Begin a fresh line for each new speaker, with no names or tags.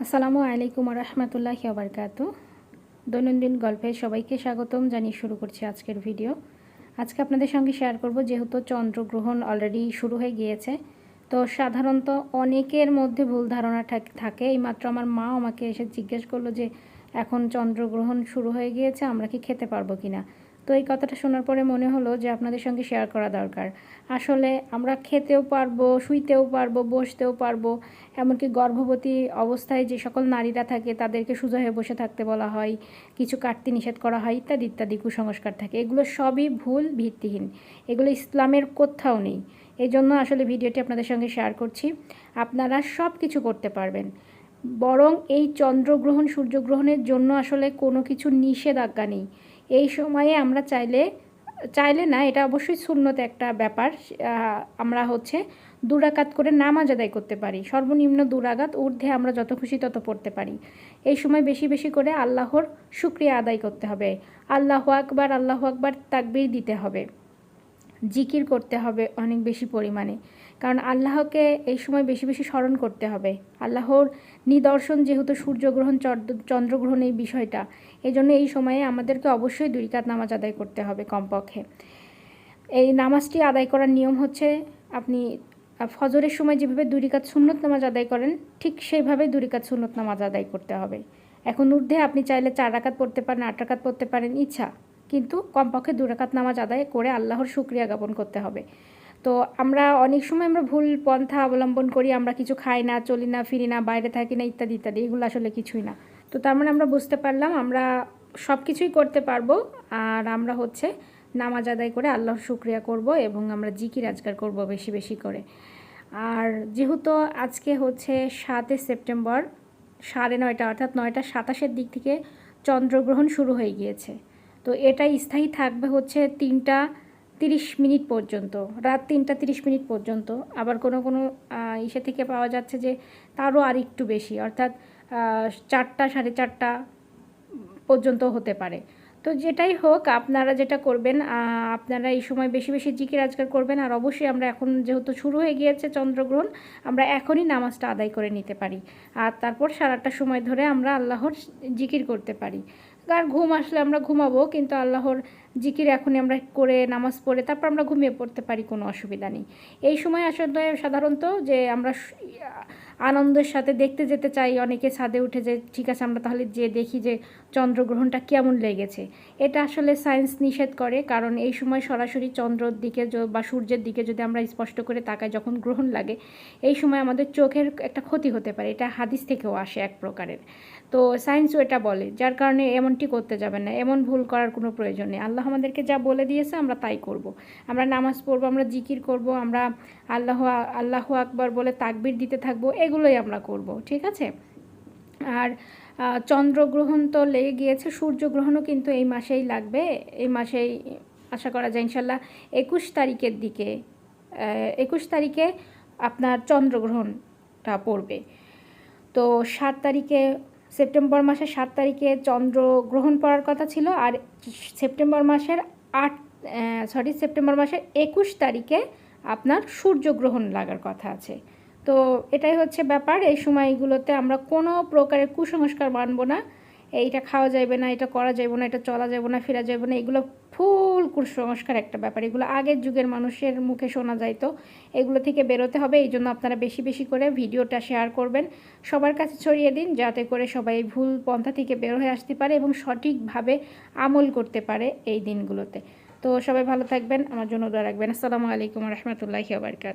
আসসালামু আলাইকুম রহমতুল্লাহ আবরকাত দৈনন্দিন গল্পে সবাইকে স্বাগতম, জানিয়ে শুরু করছি আজকের ভিডিও। আজকে আপনাদের সঙ্গে শেয়ার করব, যেহেতু চন্দ্রগ্রহণ অলরেডি শুরু হয়ে গিয়েছে, তো সাধারণত অনেকের মধ্যে ভুল ধারণা থাক- এইমাত্র আমার মা আমাকে এসে জিজ্ঞেস করল যে, এখন চন্দ্রগ্রহণ শুরু হয়ে গিয়েছে, আমরা কি খেতে পারব কি না তো এই কথাটা শোনার পরে মনে হলো যে আপনাদের সঙ্গে শেয়ার করা দরকার। আসলে আমরা খেতেও পারব, শুইতেও পারব, বসতেও পারব, এমনকি গর্ভবতী অবস্থায় যে সকল নারীরা থাকে তাদেরকে সোজা হয়ে বসে থাকতে বলা হয়, কিছু কাটতে নিষেধ করা হয় ইত্যাদি ইত্যাদি, কুসংস্কার থাকে। এগুলো সবই ভুল ভিত্তিহীন। এগুলো ইসলামের কোথাও নেই। এই জন্য আসলে ভিডিওটি আপনাদের সঙ্গে শেয়ার করছি। আপনারা সব কিছু করতে পারবেন। বরং এই চন্দ্রগ্রহণ, সূর্যগ্রহণের জন্য আসলে কোনো কিছু নিষেধাজ্ঞা নেই। এই সময়ে আমরা চাইলে চাইলে না, এটা অবশ্যই শূন্যতে একটা ব্যাপার আমরা হচ্ছে দুরাকাত করে নামাজ আদায় করতে পারি। সর্বনিম্ন দুরাগাত ঊর্ধ্বে আমরা যত খুশি তত পড়তে পারি। এই সময় বেশি বেশি করে আল্লাহর শুক্রিয়া আদায় করতে হবে। আল্লাহ আকবার আল্লাহ আকবার তাকবির দিতে হবে। জিকির করতে হবে অনেক বেশি পরিমাণে। কারণ আল্লাহকে এই সময় বেশি বেশি স্মরণ করতে হবে। আল্লাহর নিদর্শন যেহেতু সূর্যগ্রহণ চন্দ্রগ্রহণ এই বিষয়টা এই জন্য এই সময়ে আমাদেরকে অবশ্যই দুই রাকাত নামাজ আদায় করতে হবে কমপক্ষে। এই নামাজটি আদায় করার নিয়ম হচ্ছে, আপনি ফজরের সময় যেভাবে দুই রাকাত সুন্নত নামাজ আদায় করেন, ঠিক সেইভাবে দুই রাকাত সুন্নত নামাজ আদায় করতে হবে। এখন ঊর্ধ্বে আপনি চাইলে চার রাকাত পড়তে পারেন, আট রাকাত পড়তে পারেন, ইচ্ছা। কিন্তু কমপক্ষে দুরাকাত নামাজ আদায় করে আল্লাহর শুক্রিয়া জ্ঞাপন করতে হবে। তো আমরা অনেক সময় আমরা ভুল পন্থা অবলম্বন করি, আমরা কিছু খাই না, চলি না, ফিরি না, বাইরে থাকি না, ইত্যাদি ইত্যাদি, এগুলো আসলে কিছুই না। তো তার মানে আমরা বুঝতে পারলাম আমরা সব কিছুই করতে পারব, আর আমরা হচ্ছে নামাজ আদায় করে আল্লাহর শুক্রিয়া করব এবং আমরা জিকির আজকার করব বেশি বেশি করে। আর যেহেতু আজকে হচ্ছে সাতই সেপ্টেম্বর, সাড়ে নয়টা, অর্থাৎ নয়টা সাতাশের দিক থেকে চন্দ্রগ্রহণ শুরু হয়ে গিয়েছে। তো এটা স্থায়ী থাকবে হচ্ছে তিনটা তিরিশ মিনিট পর্যন্ত, রাত তিনটা তিরিশ মিনিট পর্যন্ত। আবার কোনো কোনো ইসে থেকে পাওয়া যাচ্ছে যে তারও আর একটু বেশি, অর্থাৎ চারটা সাড়ে চারটা পর্যন্ত হতে পারে। তো যেটাই হোক, আপনারা যেটা করবেন আপনারা এই সময় বেশি বেশি জিকির আজকার করবেন, আর অবশ্যই আমরা এখন যেহেতু শুরু হয়ে গিয়েছে চন্দ্রগ্রহণ, আমরা এখনই নামাজটা আদায় করে নিতে পারি। আর তারপর সারাটা সময় ধরে আমরা আল্লাহর জিকির করতে পারি। আর ঘুম আসলে আমরা ঘুমাবো কিন্তু আল্লাহর জিকির এখনই আমরা করে নামাজ পড়ে তারপর আমরা ঘুমিয়ে পড়তে পারি, কোনো অসুবিধা নেই। এই সময় আসলে সাধারণত যে আমরা আনন্দের সাথে দেখতে যেতে চাই, অনেকে ছাদে উঠে যে, ঠিক আছে, আমরা তাহলে যে দেখি যে চন্দ্রগ্রহণটা কেমন লেগেছে। এটা আসলে সায়েন্স নিষেধ করে, কারণ এই সময় সরাসরি চন্দ্রর দিকে বা সূর্যের দিকে যদি আমরা স্পষ্ট করে তাকাই যখন গ্রহণ লাগে, এই সময় আমাদের চোখের একটা ক্ষতি হতে পারে। এটা হাদিস থেকেও আসে এক প্রকারের। তো সায়েন্সও এটা বলে, যার কারণে এমনটি করতে যাবে না। এমন ভুল করার কোনো প্রয়োজন নেই। আল্লাহ আমাদেরকে যা বলে দিয়েছে আমরা তাই করব। আমরা নামাজ পড়ব, আমরা জিকির করব, আমরা আল্লাহ আল্লাহ আকবার বলে তাকবির দিতে থাকব, এগুলোই আমরা করব, ঠিক আছে আর চন্দ্রগ্রহণ তো লেগে গিয়েছে, সূর্যগ্রহণও কিন্তু এই মাসেই লাগবে, এই মাসেই আশা করা যায় ইনশাল্লাহ একুশ তারিখের দিকে একুশ তারিখে আপনার চন্দ্রগ্রহণটা পড়বে তো সাত তারিখে সেপ্টেম্বর মাসের সাত তারিখে চন্দ্র গ্রহণ পড়ার কথা ছিল আর সেপ্টেম্বর মাসের আট সরি সেপ্টেম্বর মাসের একুশ তারিখে আপনার সূর্যগ্রহণ লাগার কথা আছে। তো এটাই হচ্ছে ব্যাপার। এই সময়গুলোতে আমরা কোনো প্রকারের কুসংস্কার মানব না। এইটা খাওয়া যাবে না, এটা করা যাবে না, এটা চলা যাবে না, ফেরা যাবে না, এগুলো ফুল কুসংস্কার একটা ব্যাপার। এগুলো আগের যুগের মানুষের মুখে শোনা যায় তো এগুলো থেকে বেরোতে হবে, এই জন্য আপনারা বেশি বেশি করে ভিডিওটা শেয়ার করবেন। সবার কাছে ছড়িয়ে দিন, যাতে করে সবাই ভুল পন্থা থেকে বের হয়ে আসতে পারে এবং সঠিকভাবে আমল করতে পারে এই দিনগুলোতে। তো সবাই ভালো থাকবেন, আমার জন্য দোয়া রাখবেন। আসসালামু আলাইকুম রহমতুল্লাহি আবরকাত